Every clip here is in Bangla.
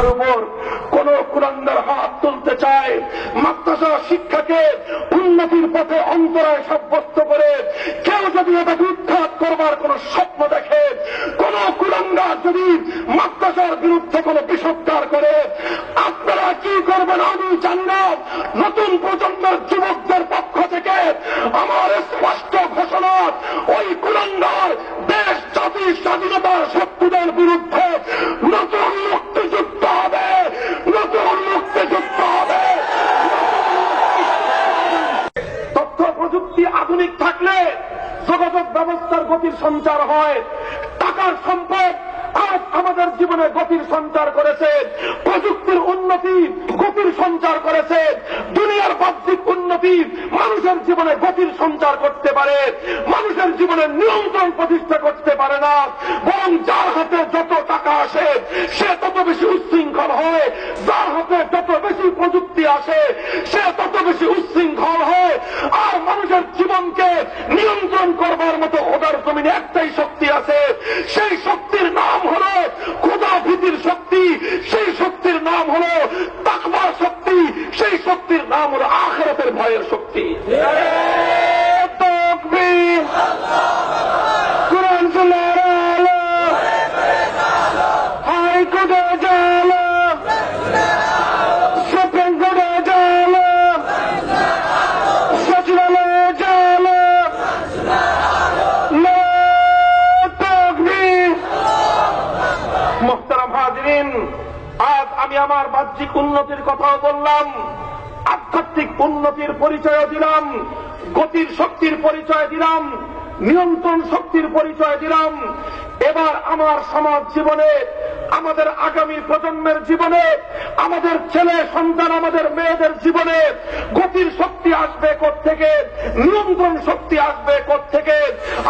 শিক্ষার উপর কোন কুলাঙ্গার হাত তুলতে চায়। মাদ্রাসা শিক্ষাকে উন্নতির পথে অন্তরায় সাব্যস্ত করে কেউ যদি এটাকে উৎখাত করবার কোন স্বপ্ন দেখে, কোন কুলাঙ্গার যদি মাদ্রাসার বিরুদ্ধে কোন বিষোদ্গার করে, আপনারা কি করবেন আমি জানি নতুন প্রজন্মের যুবকদের পক্ষ থেকে আমার স্পষ্ট ঘোষণা, ওই কুলাঙ্গার দেশ জাতি স্বাধীনতার শত্রুদের বিরুদ্ধে নতুন মুক্তিযুদ্ধ হবে, নতুন মুক্তিযুদ্ধ হবে। তথ্য প্রযুক্তি আধুনিক থাকলে যোগাযোগ ব্যবস্থার গতির সঞ্চার হয়, টাকার সম্পদ আজ আমাদের জীবনে গতির সঞ্চার করেছে। প্রযুক্তির উন্নতি গতির সঞ্চার করেছে। দুনিয়ার বাহ্যিক উন্নতি মানুষের জীবনে গতির সঞ্চার করতে পারে। মানুষের জীবনে নিয়ন্ত্রণ প্রতিষ্ঠা করতে পারে না। বরং যার হাতে যত টাকা আসে, সে তত বেশি উচ্ছৃঙ্খল হয়। যার হাতে যত বেশি প্রযুক্তি আসে, সে তত বেশি উচ্ছৃঙ্খল হয়। আর মানুষের জীবনকে নিয়ন্ত্রণ করবার মতো ওদার জমিনে একটাই শক্তি আছে। সেই শক্তির নাম হল ক্ষুদা ভীতির শক্তি সেই শক্তির নাম হল তাকবার শক্তি সেই শক্তির নাম হল আখরাতের ভয়ের শক্তি। কোরআন বাহ্যিক উন্নতির কথাও বললাম, আধ্যাত্মিক উন্নতির পরিচয় দিলাম, গতির শক্তির পরিচয় দিলাম, নিয়ন্ত্রণ শক্তির পরিচয় দিলাম। এবার আমার সমাজ জীবনে, আমাদের আগামী প্রজন্মের জীবনে, আমাদের ছেলে সন্তান, আমাদের মেয়েদের জীবনে গতির শক্তি আসবে থেকে নিয়ন্ত্রণ শক্তি আসবে থেকে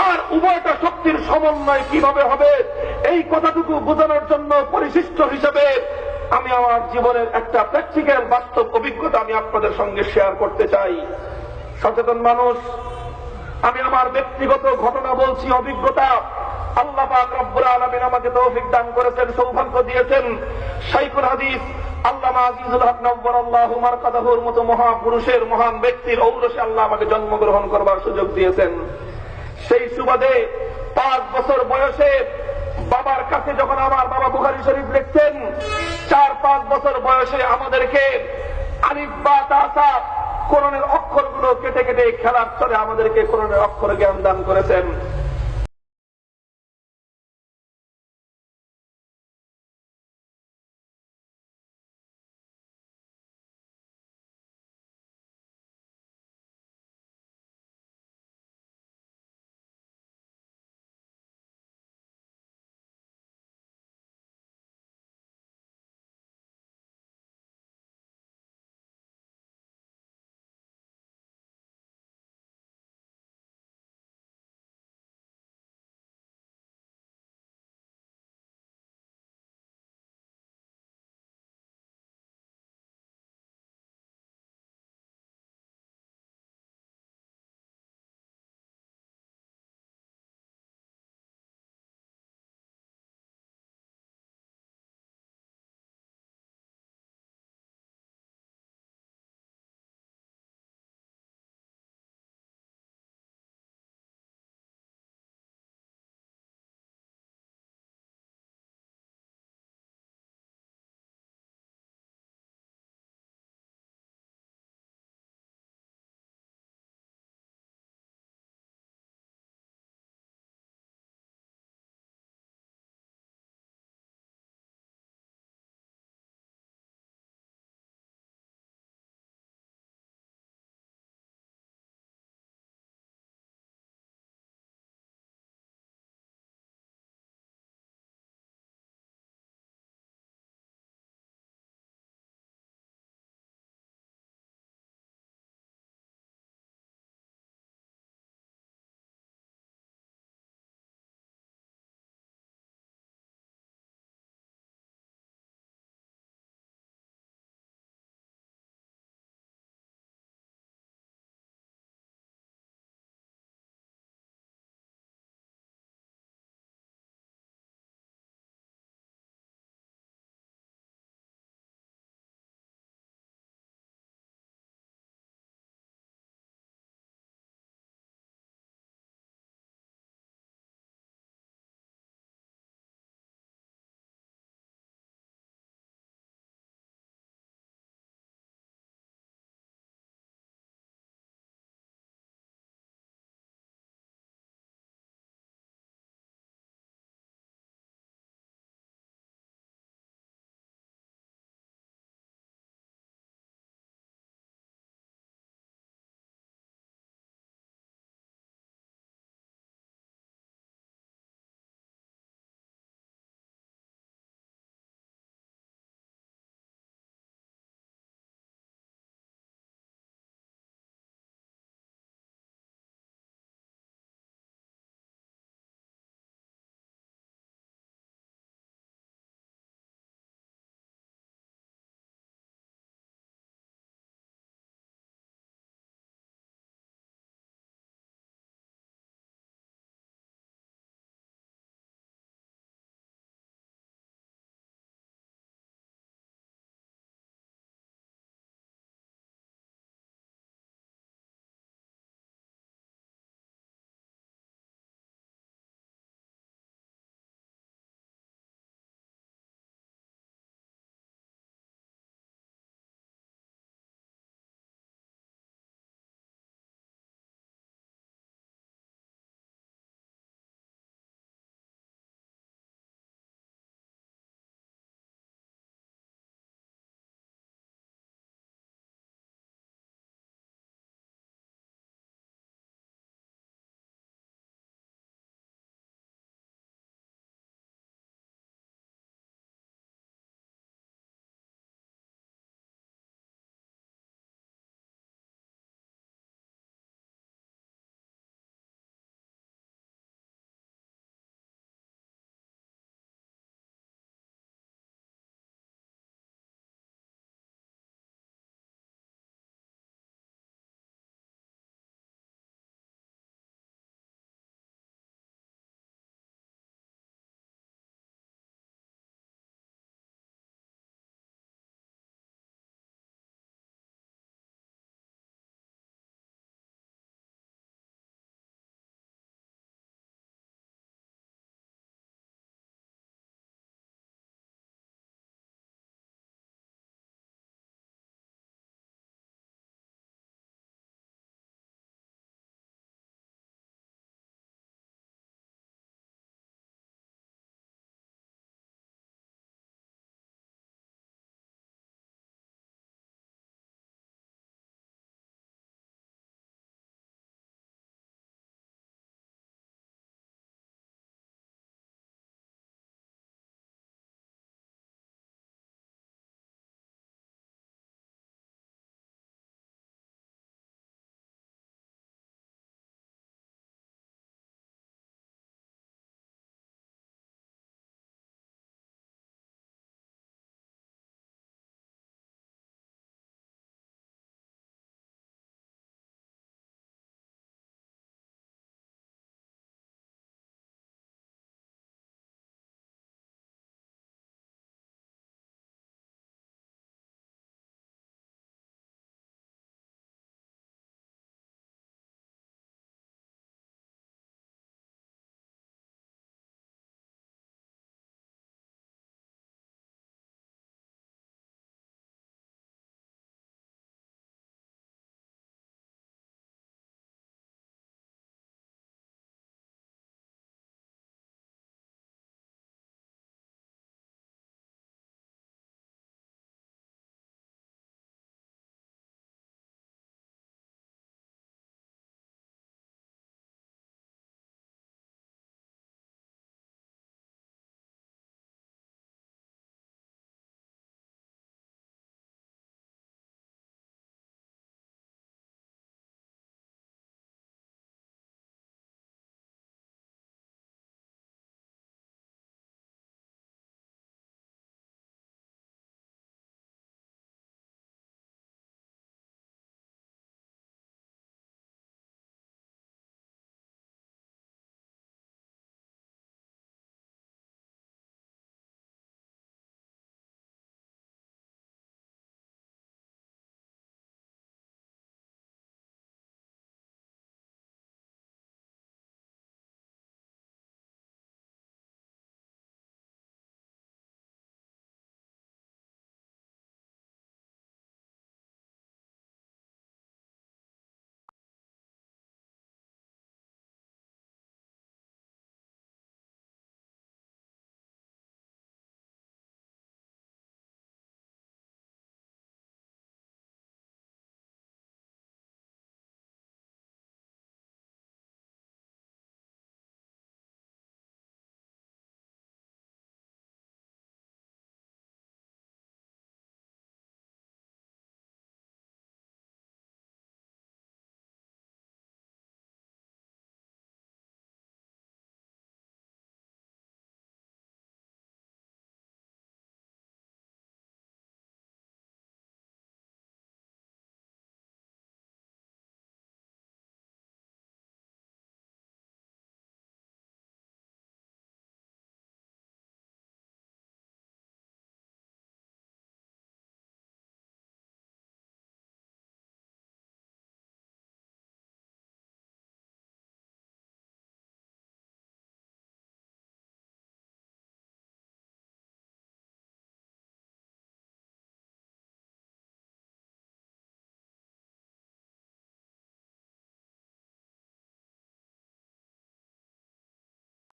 আর উভয়টা শক্তির সমন্বয় কীভাবে হবে, এই কথাটুকু বোঝানোর জন্য পরিশিষ্ট হিসেবে আমি আমার জীবনের একটা প্র্যাকটিক্যাল বাস্তব অভিজ্ঞতা আমি আপনাদের সঙ্গে শেয়ার করতে চাই। সচেতন মানুষ, আমি আমার ব্যক্তিগত ঘটনা বলছি, অভিজ্ঞতা। আল্লাহ রব্বুল আলামিন আমাকে তৌফিক দান করেছেন, সৌভাগ্য দিয়েছেন। শাইখুল হাদিস, আল্লামা আজিজুল হক নব্বর, আল্লাহ মারকাদাহুর মতো মহাপুরুষের মহান ব্যক্তির ঔরসে আল্লাহ আমাকে জন্মগ্রহণ করবার সুযোগ দিয়েছেন। সেই সুবাদে পাঁচ বছর বয়সে বাবার কাছে যখন আমার বাবা বুখারি শরীফ লিখতেন চার পাঁচ বছর বয়সে আমাদেরকে আলিফ বা অক্ষরগুলো কেটে কেটে খেলার চলে আমাদেরকে কোরআনের অক্ষর জ্ঞান দান করেছেন।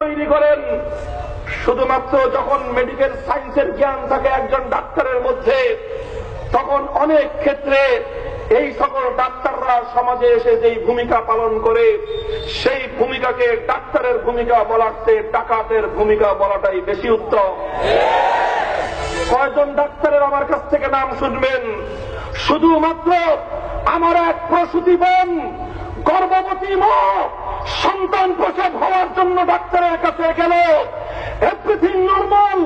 তৈরি করেন। শুধুমাত্র যখন মেডিকেল সায়েন্সের জ্ঞান থাকে একজন ডাক্তারের মধ্যে, তখন অনেক ক্ষেত্রে এই সকল ডাক্তাররা সমাজে এসে যেই ভূমিকা পালন করে, সেই ভূমিকাকে ডাক্তারের ভূমিকা বলার চেয়ে ডাকাতের ভূমিকা বলাটাই বেশি উত্তম। কয়জন ডাক্তারের আমার কাছ থেকে নাম শুনবেন? শুধুমাত্র আমার এক প্রসূতি বোন, গর্ভবতী মা সন্তান প্রসব হওয়ার জন্য ডাক্তারের কাছে গেল এভরিথিং নর্মাল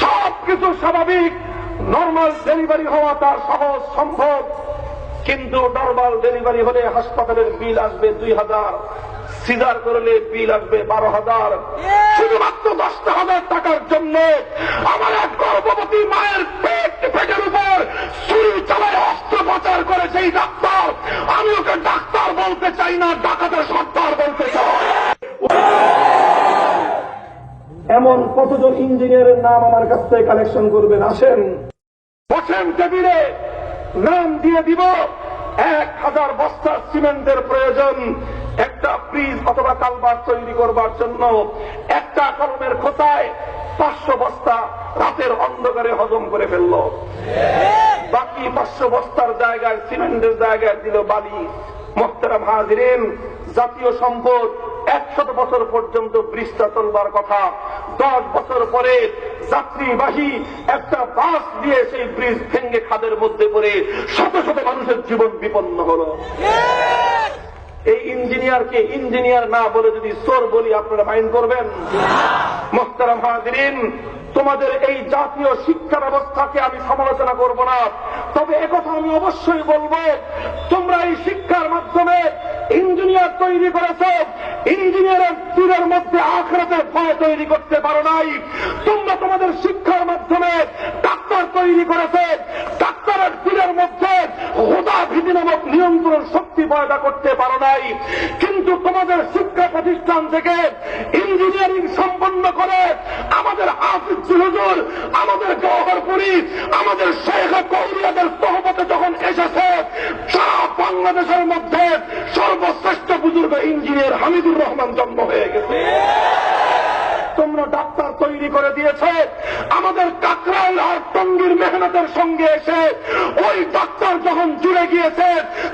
সব কিছু স্বাভাবিক। নর্মাল ডেলিভারি হওয়া তার সহজ সম্ভব। কিন্তু নর্মাল ডেলিভারি হলে হাসপাতালের বিল আসবে দুই হাজার। সিজার করলে বিল আসবে বারো হাজার। শুধুমাত্র দশটা হাজার টাকার জন্য আমার এক গর্ভবতী মায়ের পেট পেটের উপর ছুরি চালায় অস্ত্রোপচার করে সেই ডাক্তার। আমি ওকে ডাক্তার বলতে চাই না ডাকাতের সর্দার বলতে চাই। এমন কতজন ইঞ্জিনিয়ারের নাম আমার কাছ থেকে কালেকশন করবেন? আসেন। বসেন টেবিলে নাম দিয়ে দিব। এক হাজার বস্তা সিমেন্টের প্রয়োজন। একটা ব্রিজ অথবা কালবার তৈরি করবার জন্য একটা কলমের খোঁচায় পাঁচশো বস্তা রাতের অন্ধকারে হজম করে ফেলল। বাকি পাঁচশো বস্তার জায়গায়, সিমেন্টের জায়গায় দিল বালি। মোখতারা হাজিরেন, জাতীয় সম্পদ একশত বছর পর্যন্ত ব্রিজটা চলবার কথা। দশ বছর পরে যাত্রীবাহী একটা বাস দিয়ে সেই ব্রিজ ভেঙ্গে খাদের মধ্যে পড়ে শত শত মানুষের জীবন বিপন্ন হলো। এই ইঞ্জিনিয়ারকে ইঞ্জিনিয়ার না বলে যদি চোর বলি আপনারা মাইন্ড করবেন? মোহতারাম হাজিরিন তোমাদের এই জাতীয় শিক্ষা ব্যবস্থাকে আমি সমালোচনা করব না। তবে একথা আমি অবশ্যই বলব, তোমরা এই শিক্ষার মাধ্যমে ইঞ্জিনিয়ার তৈরি করেছ ইঞ্জিনিয়ারের তীরের মধ্যে আখড়াতে ভয় তৈরি করতে পারো নাই। তোমরা তোমাদের শিক্ষার মাধ্যমে ডাক্তার তৈরি করেছে, ডাক্তারের তীরের মধ্যে হুদা ভীতি নামক নিয়ন্ত্রণ শক্তি পয়দা করতে পারো নাই। কিন্তু তোমাদের শিক্ষা প্রতিষ্ঠান থেকে ইঞ্জিনিয়ারিং সম্পন্ন করে হুজুর, আমাদের পুরী আমাদের শেখ কৌরিয়াদের সহমতে যখন এসেছে, সারা বাংলাদেশের মধ্যে সর্বশ্রেষ্ঠ বুজুর্গ ইঞ্জিনিয়ার হামিদুর রহমান জন্ম হয়ে গেছে। তোমরা ডাক্তার তৈরি করে দিয়েছে। আমাদের কাকরাইল আর টঙ্গির মেহনতের সঙ্গে এসে ওই ডাক্তার যখন জুড়ে গিয়েছে,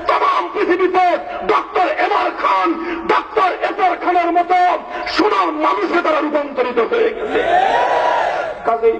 তমাম পৃথিবীতে ডক্টর এমার খান ডক্টর এতর খানের মতো সোনার মানুষে তারা রূপান্তরিত হয়ে গেছে। কাজেই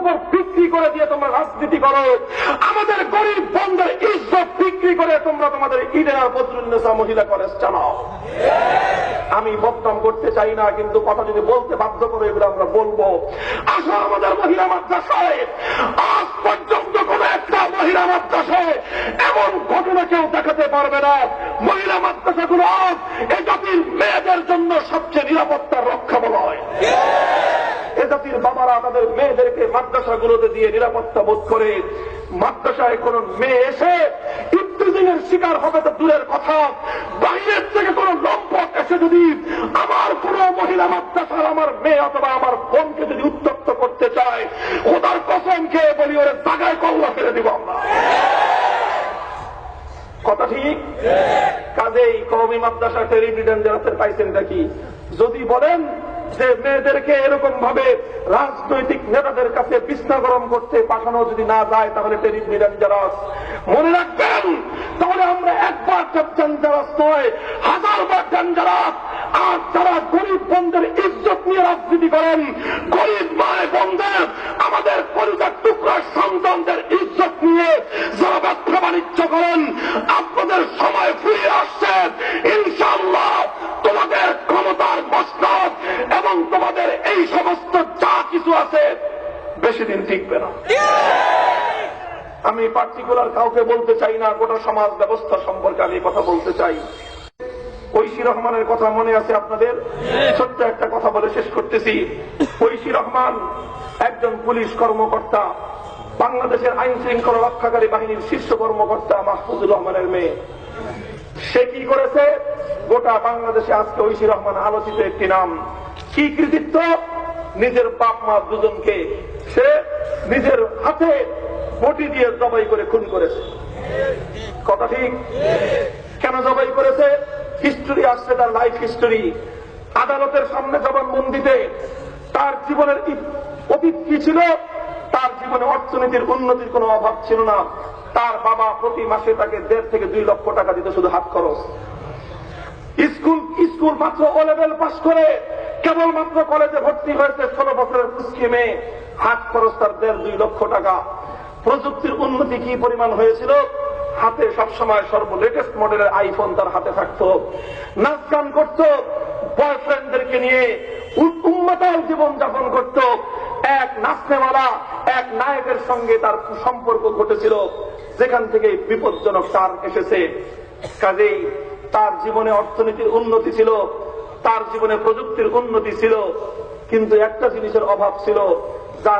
যুবক বিক্রি করে দিয়ে তোমরা রাজনীতি করো। আমাদের গরিব বন্ধের ইজ্জত বিক্রি করে তোমরা তোমাদের ইডেরা বদরুল্লেসা মহিলা কলেজ চালাও। আমি বদনাম করতে চাই না, কিন্তু কথা যদি বলতে বাধ্য করে, এগুলো আমরা বলব। আসো আমাদের মহিলা মাদ্রাসায়। আজ পর্যন্ত কোন একটা মহিলা মাদ্রাসায় এমন ঘটনা কেউ দেখাতে পারবে না। মহিলা মাদ্রাসাগুলো আজ এ জাতির মেয়েদের জন্য সবচেয়ে নিরাপত্তার রক্ষা বলয়। এ জাতির বাবারা তাদের মেয়েদেরকে মাদ্রাসা গুলোতে দিয়ে নিরাপত্তা বোধ করে। মাদ্রাসায় কোন মেয়ে এসে ইত্যাদিনের শিকার হবে তো দূরের কথা। বাইরের থেকে কোন লম্পট এসে যদি আমার কোন মহিলা মাদ্রাসার আমার মেয়ে অথবা আমার বোনকে যদি উত্তপ্ত করতে চায় ওদার কসম খেয়ে বলি ওরে দাগায় কল্লা ফেলে দিব আমরা। কথা ঠিক? হ্যাঁ। কাজেই কৌমি মাদ্রাসা টেলিভিশন যারা পাইছেন নাকি যদি বলেন সে মেয়েদেরকে এরকম ভাবে রাজনৈতিক নেতাদের কাছে বিছনা গরম করতে পাঠানো যদি না যায়, তাহলে টেরিস নিরঞ্জারস মনে রাখবেন, তাহলে আমরা একবার ডেঞ্জারাস নয় হাজার বার ডেঞ্জারাস আর যারা গরিব বন্ধের ইজ্জত নিয়ে রাজনীতি করেন, গরিব মায় বন্ধের আমাদের পরিবার টুকরার সন্তানদের ইজ্জত নিয়ে যারা ব্যবসা বাণিজ্য করেন, আপনাদের সব পার্টিকুলার কাউকে বলতে চাই না, গোটা সমাজ ব্যবস্থা সম্পর্কে আমি কথা বলতে চাই। ঐশী রহমানের কথা মনে আছে আপনাদের? ছোট্ট একটা কথা বলে শেষ করতেছি। ঐশী রহমান একজন পুলিশ কর্মকর্তা, বাংলাদেশের আইন শৃঙ্খলা রক্ষাকারী বাহিনীর শীর্ষ কর্মকর্তা মাহফুজুর রহমানের মেয়ে। সে কি করেছে? গোটা বাংলাদেশে আজকে ঐশী রহমান আলোচিত একটি নাম। কি কৃতিত্ব? নিজের বাপ মা দুজনকে। সে নিজের হাতে বটি দিয়ে জবাই করে খুন করেছে। কথা ঠিক? কেন জবাই করেছে? হিস্টোরি আসছে তার লাইফ হিস্টোরি আদালতের সামনে জবানবন্দিতে তার জীবনের অতীত কি ছিল? তার জীবনে অর্থনীতির উন্নতির কোনো অভাব ছিল না। তার বাবা প্রতি মাসে তাকে দেড় থেকে দুই লক্ষ টাকা দিতে শুধু হাত খরচ। স্কুল স্কুল মাত্র ও লেভেল পাস করে কেবলমাত্র কলেজে ভর্তি হয়েছে ষোলো বছরের স্কিমে হাত খরচ তার দেড় দুই লক্ষ টাকা। প্রযুক্তির উন্নতি কি পরিমাণ হয়েছিল? হাতে সবসময় সর্বলেটেস্ট মডেলের আইফোন তার হাতে থাকতো। নাচ গান করতো। বয়ফ্রেন্ডদেরকে নিয়ে উন্মাতাল জীবন যাপন করত। এক নাচনেওয়ালা, এক নায়কের সঙ্গে তার সম্পর্ক ঘটেছিল। যেখান থেকে বিপজ্জনক তার এসেছে। কাজেই তার জীবনে অর্থনীতির উন্নতি ছিল, তার জীবনে প্রযুক্তির উন্নতি ছিল। কিন্তু একটা জিনিসের অভাব ছিল, যার